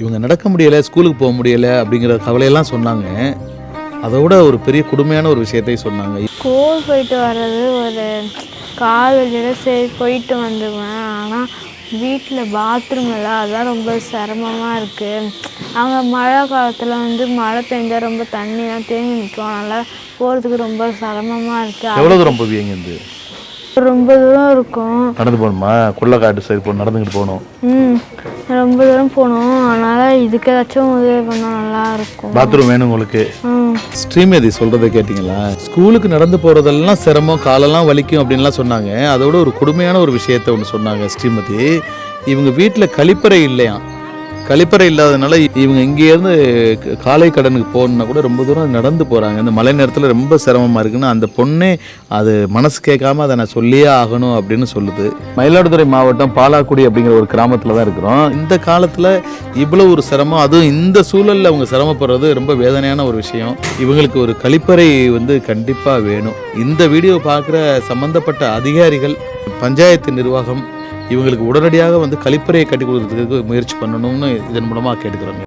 இவங்க நடக்க முடியலை ஸ்கூலுக்கு போக முடியலை அப்படிங்கிற கவலையெல்லாம் சொன்னாங்க. அதோட ஒரு பெரிய கொடுமையான ஒரு விஷயத்தையும் சொன்னாங்க. ஸ்கூல் போயிட்டு வர்றது ஒரு கால் சரி போயிட்டு வந்துடுவேன் ஆனால் வீட்டில் பாத்ரூம் இல்லை அதான் ரொம்ப சிரமமாக இருக்குது அங்கே மழை காலத்தில் வந்து மழை பெஞ்சா ரொம்ப தண்ணிலாம் தேங்கி நிற்கும் அதனால் போகிறதுக்கு ரொம்ப சிரமமாக இருக்குது எவ்வளோ தூரம் போவீங்க இருந்து ரொம்ப தூரம் இருக்கும். நடந்து போகணுமா? கொள்ளக்காட்டு சைடு போ நடந்துக்கிட்டு போகணும். ம். ரொம்ப தூரம் போகணும் அதனால் இதுக்கு ஏதாச்சும் உதவி பண்ணால் நல்லா இருக்கும். பாத்ரூம் வேணும் உங்களுக்கு. ஸ்ரீமதி சொல்றதை கேட்டிங்களா? ஸ்கூலுக்கு நடந்து போறதெல்லாம் சிரமம் காலெல்லாம் வலிக்கும் அப்படின்லாம் சொன்னாங்க. அதோட ஒரு கொடுமையான ஒரு விஷயத்தை ஒன்று சொன்னாங்க ஸ்ரீமதி. இவங்க வீட்டில் கழிப்பறை இல்லையாம். கழிப்பறை இல்லாதனால இவங்க இங்கேருந்து காலை கடனுக்கு போகணுன்னா கூட ரொம்ப தூரம் நடந்து போகிறாங்க இந்த மழை நேரத்தில் ரொம்ப சிரமமாக இருக்குன்னு அந்த பொண்ணே அது மனசு கேட்காம அதை நான் சொல்லியே ஆகணும் அப்படின்னு சொல்லுது. மயிலாடுதுறை மாவட்டம் பாலாக்குடி அப்படிங்கிற ஒரு கிராமத்தில் தான் இருக்கிறோம். இந்த காலத்தில் இவ்வளோ ஒரு சிரமம் அதுவும் இந்த சூழலில் அவங்க சிரமப்படுறது ரொம்ப வேதனையான ஒரு விஷயம். இவங்களுக்கு ஒரு கழிப்பறை வந்து கண்டிப்பாக வேணும். இந்த வீடியோ பார்க்குற சம்மந்தப்பட்ட அதிகாரிகள் பஞ்சாயத்து நிர்வாகம் இவங்களுக்கு உடனடியாக வந்து கழிப்பறையை கட்டி கொடுக்கறதுக்கு முயற்சி பண்ணணும்னு இதன் மூலமாக கேட்டுக்கிறாங்க